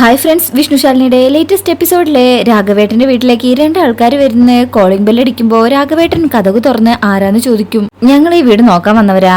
Hi friends വിഷ്ണുശാലിനിയുടെ latest എപ്പിസോഡിലെ രാഘവേട്ടന്റെ വീട്ടിലേക്ക് ഈ രണ്ട് ആൾക്കാർ വരുന്ന. കോളിംഗ് ബെൽ അടിക്കുമ്പോൾ രാഘവേട്ടൻ കഥകു തുറന്ന് ആരാന്ന് ചോദിക്കും. ഞങ്ങൾ ഈ വീട് നോക്കാൻ വന്നവരാ.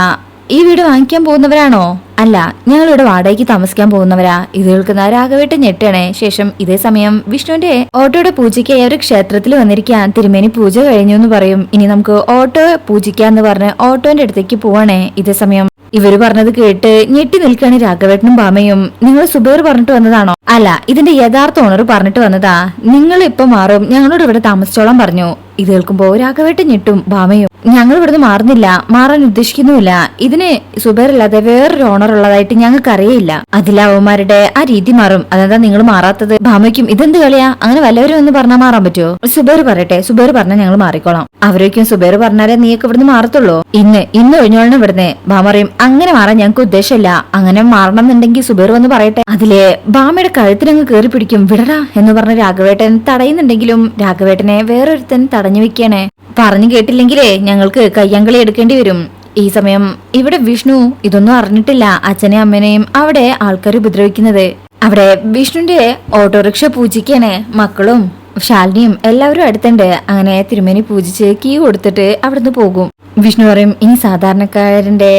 ഈ വീട് വാങ്ങിക്കാൻ പോകുന്നവരാണോ? അല്ല ഞങ്ങൾ ഇവിടെ വാടകയ്ക്ക് താമസിക്കാൻ പോകുന്നവരാ. ഇത് കേൾക്കുന്ന രാഘവേട്ടൻ ഞെട്ടണേ. ശേഷം ഇതേ സമയം വിഷ്ണുവിന്റെ ഓട്ടോയുടെ പൂജയ്ക്ക് അവർ ക്ഷേത്രത്തിൽ വന്നിരിക്കാൻ തിരുമേനി പൂജ കഴിഞ്ഞു എന്ന് പറയും. ഇനി നമുക്ക് ഓട്ടോ പൂജിക്കാന്ന് പറഞ്ഞ് ഓട്ടോന്റെ അടുത്തേക്ക് പോവാണേ. ഇതേ സമയം ഇവർ പറഞ്ഞത് കേട്ട് ഞെട്ടി നിൽക്കാണ് രാഘവേട്ടനും ബാമയും. നിങ്ങൾ സുബേർ പറഞ്ഞിട്ട് വന്നതാണോ? അല്ല ഇതിന്റെ യഥാർത്ഥ ഓണർ പറഞ്ഞിട്ട് വന്നതാ നിങ്ങൾ ഇപ്പൊ മാറും. ഞങ്ങളോട് ഇവിടെ താമസിച്ചോളാം പറഞ്ഞു. ഇത് കേൾക്കുമ്പോ രാഘവേട്ടൻ ഞെട്ടും ഭാമയും. ഞങ്ങൾ ഇവിടുന്ന് മാറുന്നില്ല മാറാൻ ഉദ്ദേശിക്കുന്നുമില്ല. ഇതിന് സുബേറല്ലാതെ വേറൊരു ഓണർ ഉള്ളതായിട്ട് ഞങ്ങൾക്ക് അറിയില്ല അതിലാവന്മാരുടെ ആ രീതി മാറും. അതെന്താ നിങ്ങൾ മാറാത്തത്? ഭാമയ്ക്കും ഇതെന്ത് കളിയാ? അങ്ങനെ വല്ലവരും എന്ന് പറഞ്ഞാൽ മാറാൻ പറ്റുമോ സുബേർ പറയട്ടെ സുബേർ പറഞ്ഞാൽ ഞങ്ങൾ മാറിക്കോളാം. അവരൊക്കെയും സുബേർ പറഞ്ഞാലേ നീയൊക്കെ ഇവിടുന്ന് മാറത്തുള്ളൂ. ഇന്ന് ഇന്ന് ഒഴിഞ്ഞോളണം ഇവിടുന്ന്. പറയും അങ്ങനെ മാറാൻ ഞങ്ങൾക്ക് ഉദ്ദേശമില്ല. അങ്ങനെ മാറണം എന്നുണ്ടെങ്കിൽ സുബേർ വന്ന് പറയട്ടെ. അതിലെ ബാമയുടെ കഴുത്തിനങ്ങ് കയറി പിടിക്കും. വിടടാ എന്ന് പറഞ്ഞ രാഘവേട്ടൻ തടയുന്നുണ്ടെങ്കിലും രാഘവേട്ടനെ വേറൊരുത്തൻ തടഞ്ഞു വെക്കണേ പറഞ്ഞു കേട്ടില്ലെങ്കിലേ ഞങ്ങൾക്ക് കയ്യാങ്കളി എടുക്കേണ്ടി വരും. ഈ സമയം ഇവിടെ വിഷ്ണു ഇതൊന്നും അറിഞ്ഞിട്ടില്ല. അച്ഛനെയും അമ്മനെയും അവിടെ ആൾക്കാർ ഉപദ്രവിക്കുന്നത്. അവിടെ വിഷ്ണുന്റെ ഓട്ടോറിക്ഷ പൂജിക്കാണ് മക്കളും ശാലിനിയും എല്ലാവരും അടുത്തുണ്ട്. അങ്ങനെ തിരുമേനി പൂജിച്ച് കീ കൊടുത്തിട്ട് അവിടുന്ന് പോകും. വിഷ്ണു പറയും ഇനി സാധാരണക്കാരന്റെ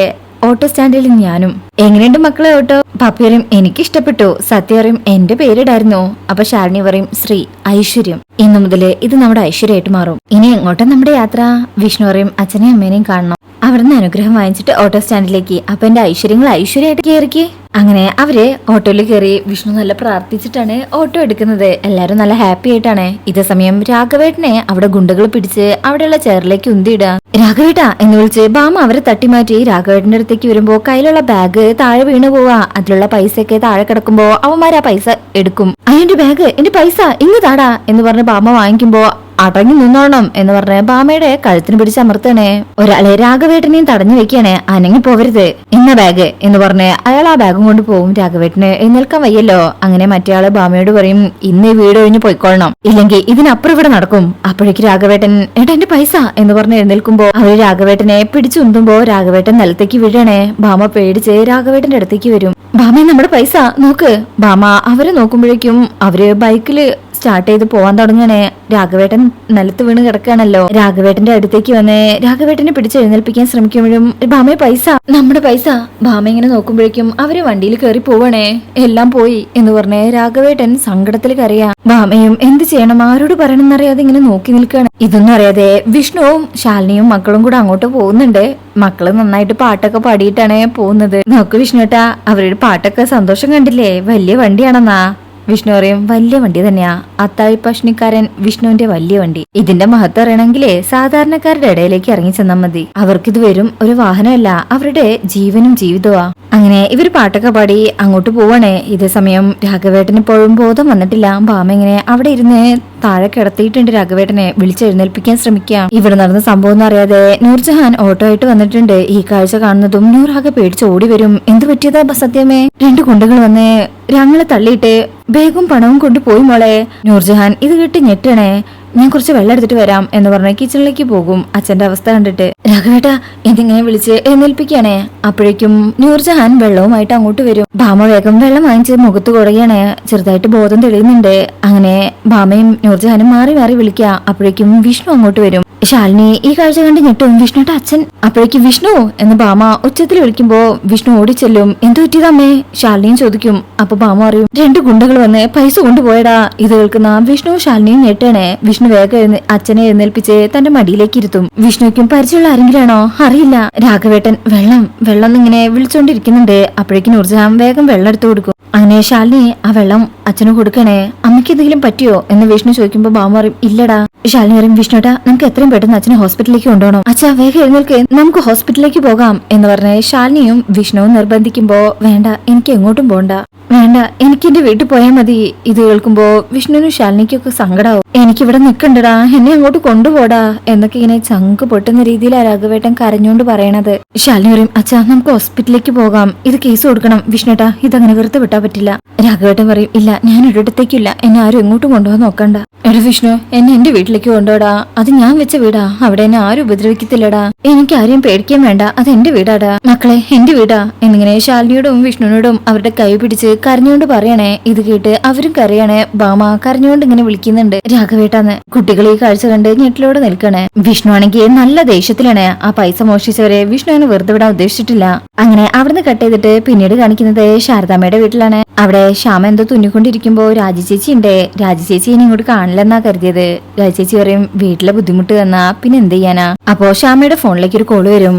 ഓട്ടോ സ്റ്റാൻഡിൽ ഞാനും. എങ്ങനെയുണ്ട് മക്കളെ ഓട്ടോ? പപ്പിയറും എനിക്ക് ഇഷ്ടപ്പെട്ടു സത്യറിയും എന്റെ പേരിടായിരുന്നു. അപ്പൊ ശാലിനി പറയും ശ്രീ ഐശ്വര്യം. ഇന്നു മുതൽ ഇത് നമ്മുടെ ഐശ്വര്യമായിട്ട് മാറും. ഇനി എങ്ങോട്ടാ നമ്മുടെ യാത്ര? വിഷ്ണു പറയും അച്ഛനെയും അമ്മേനെയും കാണണം. അവിടുന്ന് അനുഗ്രഹം വാങ്ങിച്ചിട്ട് ഓട്ടോ സ്റ്റാൻഡിലേക്ക്. അപ്പൊ എന്റെ ഐശ്വര്യങ്ങൾ ഐശ്വര്യമായിട്ട് കയറിക്ക്. അങ്ങനെ അവർ ഓട്ടോയിൽ കയറി വിഷ്ണു നല്ല പ്രാർത്ഥിച്ചിട്ടാണ് ഓട്ടോ എടുക്കുന്നത്. എല്ലാരും നല്ല ഹാപ്പി ആയിട്ടാണ്. ഇതേ സമയം രാഘവേട്ടനെ അവിടെ ഗുണ്ടകൾ പിടിച്ച് അവിടെയുള്ള ചെയറിലേക്ക് ഉന്തിയിടുക. രാഘവേട്ട എന്ന് വിളിച്ച് ബാമ അവരെ തട്ടിമാറ്റി രാഘവേട്ടന്റെ അടുത്തേക്ക് വരുമ്പോ കയ്യിലുള്ള ബാഗ് താഴെ വീണു പോവാ അതിലുള്ള പൈസയൊക്കെ താഴെ കിടക്കുമ്പോ അവന്മാർ ആ പൈസ എടുക്കും. അയ്യന്റെ ബാഗ് എന്റെ പൈസ ഇങ്ങ് താടാ എന്ന് പറഞ്ഞ് ബാമ വാങ്ങിക്കുമ്പോ അടങ്ങി നിന്നോണം എന്ന് പറഞ്ഞ് ബാമയുടെ കഴുത്തിന് പിടിച്ച് അമർത്തണേ. ഒരാളെ രാഘവേട്ടനെയും തടഞ്ഞു വെക്കണേ. അനങ്ങി പോകരുത് ഇന്ന ബാഗ് എന്ന് പറഞ്ഞ് അയാൾ ആ ബാഗും കൊണ്ട് പോവും. രാഘവേട്ടന് എഴുന്നേൽക്കാൻ വയ്യല്ലോ. അങ്ങനെ മറ്റേയാൾ ബാമയോട് പറയും ഇന്ന് വീട് ഒഴിഞ്ഞു പോയിക്കൊള്ളണം. ഇല്ലെങ്കിൽ ഇതിനപ്പുറം ഇവിടെ നടക്കും. അപ്പോഴേക്ക് രാഘവേട്ടൻ ഏട്ടാ എന്റെ പൈസ. എന്ന് പറഞ്ഞ് എഴുന്നേൽക്കുമ്പോ അവർ രാഘവേട്ടനെ പിടിച്ചുന്തുമ്പോ രാഘവേട്ടൻ നിലത്തേക്ക് വീഴണേ. ബാമ പേടിച്ച് രാഘവേട്ടന്റെ അടുത്തേക്ക് വരും. ബാമ നമ്മുടെ പൈസ നോക്ക്. ബാമ അവരെ നോക്കുമ്പോഴേക്കും അവർ ബൈക്കിൽ സ്റ്റാർട്ട് ചെയ്ത് പോവാൻ തുടങ്ങണേ രാഘവേട്ടൻ നിലത്ത് വീണ് കിടക്കുകയാണല്ലോ. രാഘവേട്ടന്റെ അടുത്തേക്ക് വന്ന് രാഘവേട്ടനെ പിടിച്ച് എഴുന്നേൽപ്പിക്കാൻ ശ്രമിക്കുമ്പോഴും ബാമയെ പൈസ നമ്മുടെ പൈസ. ബാമ ഇങ്ങനെ നോക്കുമ്പോഴേക്കും അവർ വണ്ടിയിൽ കയറി പോവണേ. എല്ലാം പോയി എന്ന് പറഞ്ഞ് രാഘവേട്ടൻ സങ്കടത്തിൽ കരയാ. ബാമയും എന്ത് ചെയ്യണം? ആരോട് പറയണമെന്നറിയാതെ ഇങ്ങനെ നോക്കി നിൽക്കുകയാണ്. ഇതൊന്നും അറിയാതെ വിഷ്ണുവും ശാലിനിയും മക്കളും കൂടെ അങ്ങോട്ട് പോകുന്നുണ്ട്. മക്കൾ നന്നായിട്ട് പാട്ടൊക്കെ പാടിയിട്ടാണ് പോകുന്നത്. നോക്ക് വിഷ്ണുട്ടാ അവരുടെ പാട്ടൊക്കെ സന്തോഷം കണ്ടില്ലേ? വലിയ വണ്ടിയാണെന്നാ. വിഷ്ണു പറയും വലിയ വണ്ടി തന്നെയാ. അത്താഴി പഷ്ണിക്കാരൻ വിഷ്ണുവിന്റെ വലിയ വണ്ടി. ഇതിന്റെ മഹത്വം അറിയണമെങ്കിലേ സാധാരണക്കാരുടെ ഇടയിലേക്ക് ഇറങ്ങി ചെന്നാൽ മതി. അവർക്കിത് വരും ഒരു വാഹനമല്ല അവരുടെ ജീവനും ജീവിതമാ അങ്ങനെ ഇവർ പാട്ടൊക്കെ പാടി അങ്ങോട്ട് പോവാണേ. ഇതേ സമയം രാഘവേട്ടന് ഇപ്പോഴും ബോധം വന്നിട്ടില്ല. ബാമ ഇങ്ങനെ അവിടെ ഇരുന്ന് താഴെ കിടത്തിയിട്ടുണ്ട് രാഘവേട്ടനെ. വിളിച്ചെഴുന്നേൽപ്പിക്കാൻ ശ്രമിക്കാം. ഇവിടെ നടന്ന സംഭവം അറിയാതെ നൂർജഹാൻ ഓട്ടോ ആയിട്ട് വന്നിട്ടുണ്ട്. ഈ കാഴ്ച കാണുന്നതും നൂറാകെ പേടിച്ച് ഓടി വരും. എന്ത് പറ്റിയതാ സത്യമേ? രണ്ട് കുണ്ടുകൾ വന്ന് ഞങ്ങളെ തള്ളിയിട്ട് ബേഗും പണവും കൊണ്ടുപോയി മോളെ. നൂർജഹാൻ ഇത് കേട്ട് ഞെട്ടണേ. ഞാൻ കുറച്ച് വെള്ളം എടുത്തിട്ട് വരാം എന്ന് പറഞ്ഞ് കിച്ചണിലേക്ക് പോകും. അച്ഛന്റെ അവസ്ഥ കണ്ടിട്ട് രാഘവേട്ട എന്തിങ്ങനെ വിളിച്ച് എഴുന്നേൽപ്പിക്കുകയാണേ? അപ്പോഴേക്കും നൂർജഹാൻ വെള്ളവുമായിട്ട് അങ്ങോട്ട് വരും. ഭാമ വേഗം വെള്ളം വാങ്ങിച്ച് മുഖത്ത് കുറയാണ് ചെറുതായിട്ട് ബോധം തെളിയുന്നുണ്ട്. അങ്ങനെ ഭാമയും നൂർജഹാനും മാറി മാറി വിളിക്കുക. അപ്പോഴേക്കും വിഷ്ണു അങ്ങോട്ട് വരും. ശാലിനി ഈ കാഴ്ച കണ്ട് ഞെട്ടും. വിഷ്ണുട്ട അച്ഛൻ. അപ്പോഴേക്ക് വിഷ്ണു എന്ന് ഭാമ ഉച്ചത്തിൽ വിളിക്കുമ്പോ വിഷ്ണു ഓടിച്ചെല്ലും. എന്തു പറ്റിയതമ്മേ ശാലിനിയും ചോദിക്കും. അപ്പൊ ഭാമ അറിയും രണ്ട് ഗുണ്ടകൾ വന്ന് പൈസ കൊണ്ടുപോയടാ. ഇത് കേൾക്കുന്ന വിഷ്ണു ശാലിനിയും ഞെട്ടണേ. വിഷ്ണു വേഗം എഴുന്ന- അച്ഛനെ എഴുന്നേൽപ്പിച്ച് തന്റെ മടിയിലേക്ക് ഇരുത്തും. വിഷ്ണുക്കും പരിചയമുള്ള ആരെങ്കിലാണോ? അറിയില്ല. രാഘവേട്ടൻ വെള്ളം വെള്ളം എന്നിങ്ങനെ വിളിച്ചോണ്ടിരിക്കുന്നുണ്ട്. അപ്പോഴേക്കും നൂർജഹാൻ വേഗം വെള്ളം എടുത്തു കൊടുക്കും. അങ്ങനെ ശാലിനി ആ വെള്ളം അച്ഛന് കൊടുക്കണേ. അമ്മയ്ക്ക് എന്തെങ്കിലും പറ്റിയോ എന്ന് വിഷ്ണു ചോദിക്കുമ്പോ ബാമ പറയും ഇല്ലടാ. ശാലിനി പറയും വിഷ്ണുട്ടാ നമുക്ക് എത്രയും പെട്ടെന്ന് അച്ഛനെ ഹോസ്പിറ്റലിലേക്ക് കൊണ്ടുപോകണം. അച്ഛാ വേഗം എഴുന്നേൽക്ക്. നമുക്ക് ഹോസ്പിറ്റലിലേക്ക് പോകാം എന്ന് പറഞ്ഞ് ശാലിനിയും വിഷ്ണുവും നിർബന്ധിക്കുമ്പോ വേണ്ട എനിക്ക് എങ്ങോട്ടും പോണ്ട. വേണ്ട എനിക്ക് എന്റെ വീട്ടിൽ പോയാൽ മതി. ഇത് കേൾക്കുമ്പോ വിഷ്ണുവിനും ശാലിനിക്കൊക്കെ സങ്കടാവും. എനിക്കിവിടെ നിൽക്കണ്ടടാ എന്നെ അങ്ങോട്ട് കൊണ്ടുപോടാ എന്നൊക്കെ ഇങ്ങനെ ചങ്ക് പൊട്ടുന്ന രീതിയിലാ രാഘവേട്ടൻ കരഞ്ഞുകൊണ്ട് പറയണത്. ശാലിനി പറയും അച്ഛാ നമുക്ക് ഹോസ്പിറ്റലിലേക്ക് പോകാം. ഇത് കേസ് കൊടുക്കണം. വിഷ്ണുട്ടാ ഇതങ്ങനെ വെറുതെ വിട്ടാ പറ്റില്ല. രാഘവേട്ടൻ പറയും ഇല്ല ഞാൻ ഒരിടത്തേക്കില്ല. എന്നെ ആരും ഇങ്ങോട്ടും കൊണ്ടുപോകാൻ നോക്കണ്ട. എടാ വിഷ്ണു എന്നെ എന്റെ വീട്ടിലേക്ക് കൊണ്ടുപോടാ. അത് ഞാൻ വെച്ച വീടാ. അവിടെ എന്നെ ആരും ഉപദ്രവിക്കത്തില്ലടാ. എനിക്ക് ആരെയും പേടിക്കാൻ വേണ്ട. അത് എന്റെ വീടാടാ. മക്കളെ എന്റെ വീടാ. എന്നിങ്ങനെ ശാലിനിയോടും വിഷ്ണുവിനോടും അവരുടെ കൈ പിടിച്ച് കരഞ്ഞുകൊണ്ട് പറയണേ ഇത് കേട്ട് അവരും കരയണേ ബാമ കരഞ്ഞുകൊണ്ട് ഇങ്ങനെ വിളിക്കുന്നുണ്ട്. രാഘവേട്ടാന്ന്. കുട്ടികളെ ഈ കാഴ്ച കണ്ട് ഞെട്ടിലോടെ നിൽക്കണേ. വിഷ്ണു ആണെങ്കിൽ നല്ല ദേഷ്യത്തിലാണ്. ആ പൈസ മോഷ്ടിച്ചവരെ വിഷ്ണു അങ്ങനെ വെറുതെ വിടാൻ ഉദ്ദേശിച്ചിട്ടില്ല. അങ്ങനെ അവിടുന്ന് കട്ട് ചെയ്തിട്ട് പിന്നീട് കാണിക്കുന്നത് ശാരദാമ്മയുടെ വീട്ടിലാണ്. അവിടെ ശ്യാമ എന്തോ തുന്നിക്കൊണ്ടിരിക്കുമ്പോ രാജി ചേച്ചി ഉണ്ട് രാജി ചേച്ചി ഇനി ഇങ്ങോട്ട് കാണില്ലെന്നാ കരുതിയത്. രാജി ചേച്ചി പറയും വീട്ടിലെ ബുദ്ധിമുട്ട് തന്നാ പിന്നെ എന്ത് ചെയ്യാനാ? അപ്പോ ശ്യാമയുടെ ഫോണിലേക്ക് ഒരു കോൾ വരും.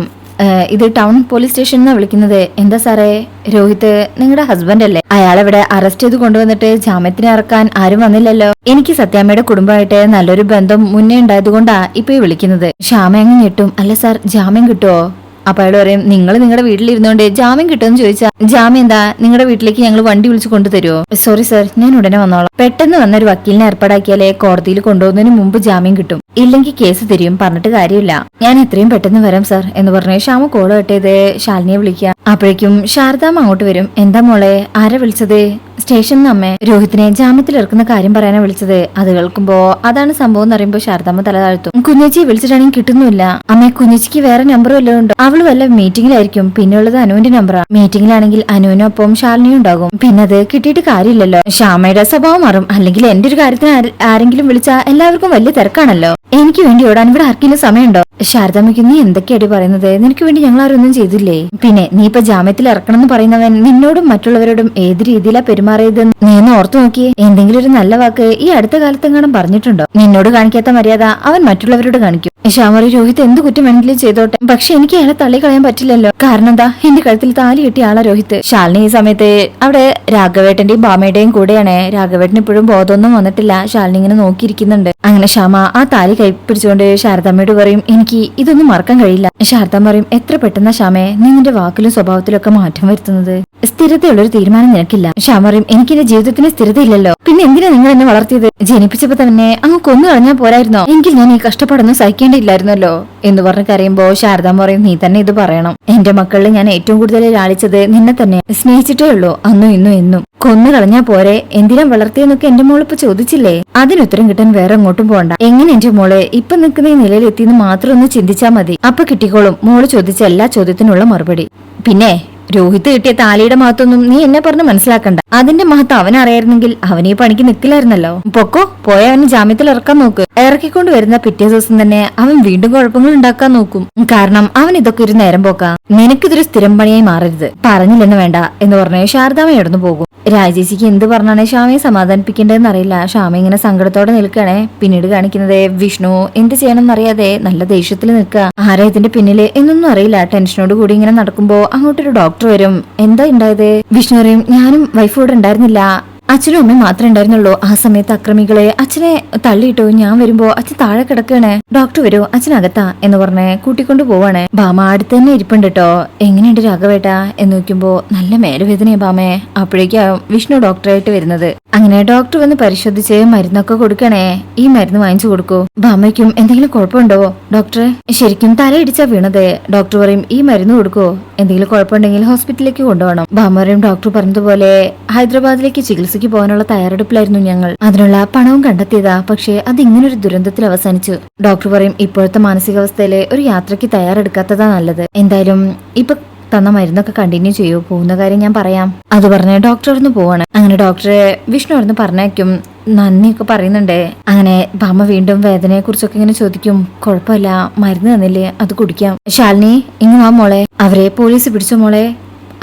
ഇത് ടൗൺ പോലീസ് സ്റ്റേഷൻ എന്നാ വിളിക്കുന്നത്. എന്താ സാറേ? രോഹിത് നിങ്ങളുടെ ഹസ്ബൻഡ് അല്ലേ? അയാളെവിടെ അറസ്റ്റ് ചെയ്ത് കൊണ്ടുവന്നിട്ട് ജാമ്യത്തിന് ഇറക്കാൻ ആരും വന്നില്ലല്ലോ. എനിക്ക് സത്യാമ്മയുടെ കുടുംബമായിട്ട് നല്ലൊരു ബന്ധം മുന്നേ ഉണ്ടായതുകൊണ്ടാ ഇപ്പൊ വിളിക്കുന്നത്. ശ്യാമ അങ്ങ് ഞെട്ടും. അല്ല സാർ ജാമ്യം കിട്ടുമോ അപ്പൊ അയാൾ പറയും നിങ്ങൾ നിങ്ങളുടെ വീട്ടിലിരുന്നോണ്ട് ജാമ്യം കിട്ടുമെന്ന് ചോദിച്ചാ ജാമ്യം എന്താ? നിങ്ങളുടെ വീട്ടിലേക്ക് ഞങ്ങൾ വണ്ടി വിളിച്ച് കൊണ്ടുതരുമോ സോറി സർ ഞാൻ ഉടനെ വന്നോളാം. പെട്ടെന്ന് വന്ന ഒരു വക്കീലിനെ ഏർപ്പാടാക്കിയാലേ കോടതിയിൽ കൊണ്ടുപോകുന്നതിന് മുമ്പ് ജാമ്യം കിട്ടും. ഇല്ലെങ്കിൽ കേസ് തരും പറഞ്ഞിട്ട് കാര്യമില്ല. ഞാൻ എത്രയും പെട്ടെന്ന് വരാം സർ എന്ന് പറഞ്ഞ് ശ്യാമ കോൾ കെട്ടിയത് ശാലിനിയെ വിളിക്കുക. അപ്പോഴേക്കും ശാരദാമ്മ അങ്ങോട്ട് വരും. എന്താ മോളെ? ആരെ വിളിച്ചത്? സ്റ്റേഷനിൽ അമ്മേ രോഹിത്തിനെ ജാമ്യത്തിൽ ഇറക്കുന്ന കാര്യം പറയാനാണ് വിളിച്ചത്. അത് കേൾക്കുമ്പോ അതാണ് സംഭവം എന്ന് പറയുമ്പോ ശാരദാമ്മ തല താഴ്ത്തു. കുഞ്ഞച്ചി വിളിച്ചിട്ടാണെങ്കിൽ കിട്ടുന്നില്ല. അമ്മേ കുഞ്ഞേച്ചിക്ക് വേറെ നമ്പർ വല്ലതും ഉണ്ടോ അവൾ വല്ല മീറ്റിംഗിലായിരിക്കും പിന്നെയുള്ളത് അനുവിന്റെ നമ്പറാണ് മീറ്റിംഗിലാണെങ്കിൽ അനുവിനൊപ്പം ശാലിനിയും ഉണ്ടാകും. പിന്നെ അത് കിട്ടിയിട്ട് കാര്യമില്ലല്ലോ. ശ്യാമയുടെ സ്വഭാവം മാറും. അല്ലെങ്കിൽ എന്റെ ഒരു കാര്യത്തിന് ആരെങ്കിലും വിളിച്ചാൽ എല്ലാവർക്കും വലിയ തിരക്കാണല്ലോ. എനിക്ക് വേണ്ടി ഓടാൻ ഇവിടെ ആർക്കെങ്കിലും സമയമുണ്ടോ? ശാരദാമ്മയ്ക്ക് നീ എന്തൊക്കെയാടി പറയുന്നത്? നിനക്ക് വേണ്ടി ഞങ്ങൾ ആരൊന്നും ചെയ്തില്ലേ? പിന്നെ നീ ഇപ്പൊ ജാമ്യത്തിൽ ഇറക്കണം എന്ന് പറയുന്നവൻ നിന്നോടും മറ്റുള്ളവരോടും ഏത് രീതിയിലാ പെരുമാറിയത് നീ ഒന്ന് ഓർത്തു നോക്കിയേ. എന്തെങ്കിലും ഒരു നല്ല വാക്ക് ഈ അടുത്ത കാലത്തെങ്ങാനും പറഞ്ഞിട്ടുണ്ടോ? നിന്നോട് കാണിക്കാത്ത മര്യാദ അവൻ മറ്റുള്ളവരോട് കാണിക്കും. ശ്യാമറി രോഹിത് എന്ത് കുറ്റം വേണമെങ്കിലും ചെയ്തോട്ടെ. പക്ഷെ എനിക്ക് അയാളെ തള്ളി കളയാൻ പറ്റില്ലല്ലോ. കാരണം എന്താ? എന്റെ കഴുത്തിൽ താലി കിട്ടിയ ആളാ രോഹിത്. ശാലിനി ഈ സമയത്ത് അവിടെ രാഘവേട്ടന്റെയും ബാമയുടെയും കൂടെയാണ്. രാഘവേട്ടൻ ഇപ്പോഴും ബോധമൊന്നും വന്നിട്ടില്ല. ശാലിനി ഇങ്ങനെ നോക്കിയിരിക്കുന്നുണ്ട്. അങ്ങനെ ശ്യാമ ആ താലി കൈ പിടിച്ചുകൊണ്ട് ശാരദമ്മയോട് പറയും എനിക്ക് ഇതൊന്നും മറക്കാൻ കഴിയില്ല. ശാരദ പറയും എത്ര പെട്ടെന്ന ശ്യാമയെ നീ നിന്റെ വാക്കിലും സ്വഭാവത്തിലൊക്കെ മാറ്റം വരുത്തുന്നത്? സ്ഥിരതയുള്ളൊരു തീരുമാനം നിനക്കില്ല. ശ്യാമ പറയും എനിക്ക് എന്റെ ജീവിതത്തിന് സ്ഥിരതയില്ലല്ലോ. പിന്നെ എന്തിനാ നിങ്ങൾ എന്നെ വളർത്തിയത്? ജനിപ്പിച്ചപ്പോ തന്നെ അങ്ങ് കൊന്നു കളഞ്ഞാൽ പോരായിരുന്നോ? എങ്കിൽ ഞാൻ ഈ കഷ്ടപ്പാടൊന്നും സഹിക്കേണ്ടിയില്ലായിരുന്നല്ലോ. എന്ന് പറഞ്ഞ് കരയുമ്പോ ശാരദാമ്മ പറയും നീ തന്നെ ഇത് പറയണം. എന്റെ മക്കളിൽ ഞാൻ ഏറ്റവും കൂടുതൽ ലാളിച്ചത് നിന്നെ തന്നെ. സ്നേഹിച്ചിട്ടേ ഉള്ളൂ. അന്നും ഇന്നും എന്നും. കൊന്നു കളഞ്ഞാ പോരെ. എന്തിനാ വളർത്തിയെന്നൊക്കെ എന്റെ മോളിപ്പോ ചോദിച്ചില്ലേ? അതിനുത്തരം കിട്ടാൻ വേറെ എങ്ങോട്ടും പോണ്ട. എങ്ങനെ എന്റെ മോളെ ഇപ്പൊ നിൽക്കുന്ന ഈ നിലയിൽ എത്തിയെന്ന് മാത്രം ഒന്ന് ചിന്തിച്ചാ മതി. അപ്പൊ കിട്ടിക്കോളും. മോൾ ചോദിച്ച എല്ലാ ചോദ്യത്തിനുള്ള മറുപടി. പിന്നെ രോഹിത് കിട്ടിയ താലിയുടെ മഹത്വമൊന്നും നീ എന്നെ പറഞ്ഞ് മനസ്സിലാക്കണ്ട. അതിന്റെ മഹത്വം അവൻ അറിയായിരുന്നെങ്കിൽ അവനെ പണിക്ക് നിൽക്കില്ലായിരുന്നല്ലോ പൊക്കോ പോയ അവന് ജാമ്യത്തിൽ ഇറക്കാൻ നോക്ക്. ഇറക്കിക്കൊണ്ട് വരുന്ന പിറ്റേ ദിവസം തന്നെ അവൻ വീണ്ടും കുഴപ്പങ്ങൾ ഉണ്ടാക്കാൻ നോക്കും. കാരണം അവൻ ഇതൊക്കെ ഒരു നേരം പോക്കാം. നിനക്കിതൊരു സ്ഥിരം പണിയായി മാറരുത്. പറഞ്ഞില്ലെന്ന് വേണ്ട എന്ന് പറഞ്ഞ് ശാരദാമ്മ ഇടന്നു പോകും. രാജേശിക്ക് എന്ത് പറഞ്ഞാണ് ശ്യാമയെ സമാധാനിപ്പിക്കേണ്ടതെന്ന് അറിയില്ല ശ്യാമ ഇങ്ങനെ സങ്കടത്തോടെ നിൽക്കണേ പിന്നീട് കാണിക്കുന്നത് വിഷ്ണു എന്ത് ചെയ്യണം എന്നറിയാതെ നല്ല ദേഷ്യത്തിൽ നിൽക്കുക. ആരാ ഇതിന്റെ പിന്നിൽ? എന്നൊന്നും അറിയില്ല. ടെൻഷനോട് കൂടി ഇങ്ങനെ നടക്കുമ്പോ അങ്ങോട്ടൊരു ഡോക്ടർ വരും. എന്താ ഉണ്ടായത് വിഷ്ണു പറയും ഞാനും വൈഫോട് ഉണ്ടായിരുന്നില്ല. അച്ഛനും അമ്മയും മാത്രമേ ഉണ്ടായിരുന്നുള്ളൂ. ആ സമയത്ത് അക്രമികളെ അച്ഛനെ തള്ളിയിട്ടു ഞാൻ വരുമ്പോ അച്ഛൻ താഴെ കിടക്കണേ ഡോക്ടർ വരൂ അച്ഛനകത്താ എന്ന് പറഞ്ഞ് കൂട്ടിക്കൊണ്ടു പോവാണ്. ബാമ അടുത്ത് തന്നെ ഇരിപ്പുണ്ട് കേട്ടോ എങ്ങനെയുണ്ട് രാഘവേട്ട? എന്ന് നോക്കുമ്പോ നല്ല മേലുവേദനയാ ബാമേ അപ്പോഴേക്കും വിഷ്ണു ഡോക്ടറായിട്ട് വരുന്നത്. അങ്ങനെ ഡോക്ടർ വന്ന് പരിശോധിച്ച് മരുന്നൊക്കെ കൊടുക്കണേ. ഈ മരുന്ന് വാങ്ങിച്ചു കൊടുക്കൂ. ബാമയ്ക്കും എന്തെങ്കിലും കുഴപ്പമുണ്ടോ? ഡോക്ടറെ ശരിക്കും തലയിടിച്ചാ വീണത്. ഡോക്ടർ പറയും ഈ മരുന്ന് കൊടുക്കൂ. എന്തെങ്കിലും കുഴപ്പമുണ്ടെങ്കിൽ ഹോസ്പിറ്റലിലേക്ക് കൊണ്ടുപോകണം. ബാമ പറയും ഡോക്ടർ പറഞ്ഞതുപോലെ ഹൈദരാബാദിലേക്ക് ചികിത്സയ്ക്ക് പോകാനുള്ള തയ്യാറെടുപ്പിലായിരുന്നു ഞങ്ങൾ. അതിനുള്ള പണവും കണ്ടെത്തിയതാ പക്ഷേ അത് ഇങ്ങനൊരു ദുരന്തത്തിൽ അവസാനിച്ചു. ഡോക്ടർ പറയും ഇപ്പോഴത്തെ മാനസികാവസ്ഥയിലെ ഒരു യാത്രയ്ക്ക് തയ്യാറെടുക്കാത്തതാ നല്ലത്. എന്തായാലും ഇപ്പൊ തന്ന മരുന്നൊക്കെ കണ്ടിന്യൂ ചെയ്യൂ. പോകുന്ന കാര്യം ഞാൻ പറയാം. അത് പറഞ്ഞ് ഡോക്ടർ ഒന്ന് പോവാണ്. അങ്ങനെ ഡോക്ടറെ വിഷ്ണു അവിടുന്ന് പറഞ്ഞേക്കും നന്ദിയൊക്കെ പറയുന്നുണ്ട്. അങ്ങനെ ബാമ വീണ്ടും വേദനയെ കുറിച്ചൊക്കെ ഇങ്ങനെ ചോദിക്കും. കുഴപ്പമില്ല. മരുന്ന് തന്നില്ലേ? അത് കുടിക്കാം. ശാലിനി ഇങ്ങ് വാ മോളെ. അവരെ പോലീസ് പിടിച്ചോ മോളെ?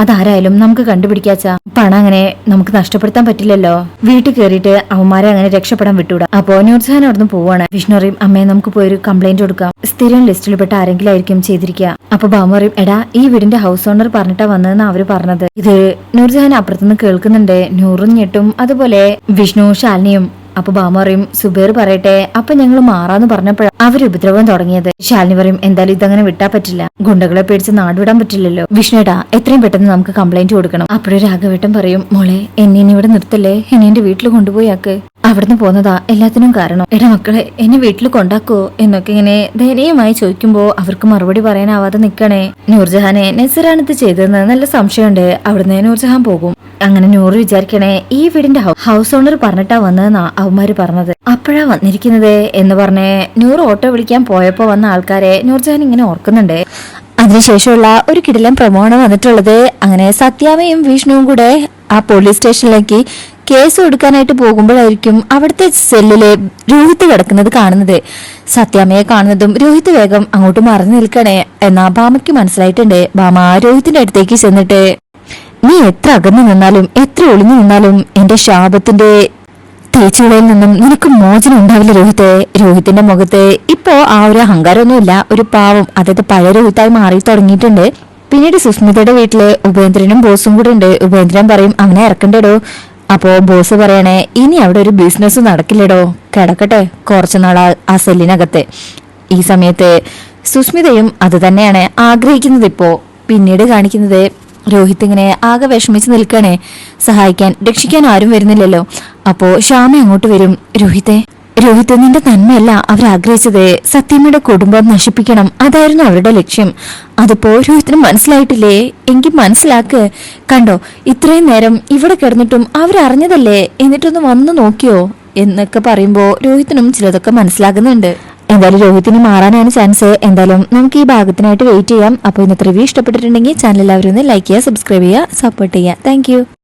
അതാരായാലും നമുക്ക് കണ്ടുപിടിക്കാച്ച. പണം അങ്ങനെ നമുക്ക് നഷ്ടപ്പെടുത്താൻ പറ്റില്ലല്ലോ. വീട്ടിൽ കയറിയിട്ട് അവന്മാരെ അങ്ങനെ രക്ഷപ്പെടാൻ വിട്ടൂടാ. അപ്പോ നൂർജഹാൻ അവിടുന്ന് പോവാണ്. വിഷ്ണു പറയും അമ്മയെ നമുക്ക് പോയി ഒരു കംപ്ലൈന്റ് കൊടുക്കാം. സ്ഥിരം ലിസ്റ്റിൽ പെട്ട ആരെങ്കിലും ആയിരിക്കും ചെയ്തിരിക്കുക അപ്പൊ ബാമ എടാ ഈ വീടിന്റെ ഹൗസ് ഓണർ പറഞ്ഞിട്ടാ വന്നതെന്ന് അവർ പറഞ്ഞത്. ഇത് നൂർജഹാൻ അപ്പുറത്തുനിന്ന് കേൾക്കുന്നുണ്ട്. നൂറും ഞെട്ടും. അതുപോലെ വിഷ്ണു ശാലിനിയും അപ്പൊ ബാമ പറയും സുബേർ പറയട്ടെ അപ്പൊ ഞങ്ങൾ മാറാന്ന് പറഞ്ഞപ്പോഴാണ് അവർ ഉപദ്രവം തുടങ്ങിയത്. ശാലിനി പറയും എന്തായാലും ഇതങ്ങനെ വിട്ടാ പറ്റില്ല. ഗുണ്ടകളെ പേടിച്ച് നാട് വിടാൻ പറ്റില്ലല്ലോ. വിഷ്ണുട്ടാ എത്രയും പെട്ടെന്ന് നമുക്ക് കംപ്ലൈന്റ് കൊടുക്കണം. അപ്പോഴും രാഘവേട്ടൻ പറയും മോളെ എന്നെ ഇവിടെ നിർത്തല്ലേ? എന്നെ എന്റെ വീട്ടിൽ കൊണ്ടുപോയി ആക്ക്. അവിടുന്ന് പോന്നതാ എല്ലാത്തിനും കാരണം. എടാ മക്കളെ എന്നെ വീട്ടിൽ കൊണ്ടാക്കോ? എന്നൊക്കെ ഇങ്ങനെ ദയനീയമായി ചോദിക്കുമ്പോ അവർക്ക് മറുപടി പറയാനാവാതെ നിക്കണേ. നൂർജഹാനെ നെസറാണിത് ചെയ്തതെന്ന് നല്ല സംശയമുണ്ട്. അവിടുന്ന് നൂർജഹാൻ പോകും. അങ്ങനെ നൂറ് വിചാരിക്കണേ ഈ വീടിന്റെ ഹൗസ് ഓണർ പറഞ്ഞിട്ടാ വന്നതെന്നാ അവന്മാര് പറഞ്ഞത്. അപ്പോഴാ വന്നിരിക്കുന്നത് എന്ന് പറഞ്ഞ് നൂറ് ഓട്ടോ വിളിക്കാൻ പോയപ്പോ വന്ന ആൾക്കാരെ നൂർജഹാൻ ഇങ്ങനെ ഓർക്കുന്നുണ്ട്. അതിനുശേഷമുള്ള ഒരു കിടിലം പ്രമോണം വന്നിട്ടുള്ളത് അങ്ങനെ സത്യാമയും വിഷ്ണുവും കൂടെ ആ പോലീസ് സ്റ്റേഷനിലേക്ക് കേസ് കൊടുക്കാനായിട്ട് പോകുമ്പോഴായിരിക്കും അവിടുത്തെ സെല്ലിലെ രോഹിത് കിടക്കുന്നത് കാണുന്നത്. സത്യാമ്മയെ കാണുന്നതും രോഹിത് വേഗം അങ്ങോട്ട് മറന്നു നിൽക്കണേ എന്നാ ബാമയ്ക്ക് മനസ്സിലായിട്ടുണ്ട്. ബാമ രോഹിത്തിന്റെ അടുത്തേക്ക് ചെന്നിട്ട് നീ എത്ര അകന്നു നിന്നാലും എത്ര ഒളിഞ്ഞു നിന്നാലും എന്റെ ശാപത്തിന്റെ തേച്ചുകളിൽ നിന്നും നിനക്ക് മോചനം ഉണ്ടാവില്ല രോഹിത്തെ. രോഹിത്തിന്റെ മുഖത്ത് ഇപ്പോ ആ ഒരു അഹങ്കാരമൊന്നുമില്ല. ഒരു പാവം അതായത് പഴയ രോഹിത്തായി മാറി തുടങ്ങിയിട്ടുണ്ട്. പിന്നീട് സുസ്മിതയുടെ വീട്ടിൽ ഉപേന്ദ്രനും ബോസും കൂടെ ഉണ്ട്. ഉപേന്ദ്രൻ പറയും അവനെ ഇറക്കണ്ടേടോ. അപ്പോ ബോസ് പറയണേ ഇനി അവിടെ ഒരു ബിസിനസ് നടക്കില്ലടോ. കിടക്കട്ടെ കുറച്ചു നാളാ ആ സെല്ലിനകത്ത് ഈ സമയത്ത് സുസ്മിതയും അത് തന്നെയാണ് ആഗ്രഹിക്കുന്നത് ഇപ്പോ. പിന്നീട് കാണിക്കുന്നത് രോഹിത് ഇങ്ങനെ ആകെ വിഷമിച്ച് നിൽക്കണേ. സഹായിക്കാൻ രക്ഷിക്കാൻ ആരും വരുന്നില്ലല്ലോ. അപ്പോ ശ്യാമ അങ്ങോട്ട് വരും? രോഹിത്തെ രോഹിത് നിന്റെ നന്മയല്ല അവർ ആഗ്രഹിച്ചത്. സത്യമ്മയുടെ കുടുംബം നശിപ്പിക്കണം. അതായിരുന്നു അവരുടെ ലക്ഷ്യം. അതിപ്പോ രോഹിത്തിന് മനസ്സിലായിട്ടില്ലേ? എങ്കിൽ മനസ്സിലാക്ക്. കണ്ടോ ഇത്രയും നേരം ഇവിടെ കിടന്നിട്ടും അവരറിഞ്ഞതല്ലേ? എന്നിട്ടൊന്ന് വന്നു നോക്കിയോ? എന്നൊക്കെ പറയുമ്പോ രോഹിത്തിനും ചിലതൊക്കെ മനസ്സിലാകുന്നുണ്ട്. എന്തായാലും രോഹിത്തിന് മാറാനാണ് ചാൻസ് എന്തായാലും നമുക്ക് ഈ ഭാഗത്തിനായിട്ട് വെയിറ്റ് ചെയ്യാം. അപ്പോൾ ഇന്നത്തെ റിവ്യൂ ഇഷ്ടപ്പെട്ടിട്ടുണ്ടെങ്കിൽ ചാനൽ എല്ലാവരും ഒന്ന് ലൈക്ക് ചെയ്യുക സബ്സ്ക്രൈബ് ചെയ്യുക സപ്പോർട്ട് ചെയ്യുക. താങ്ക്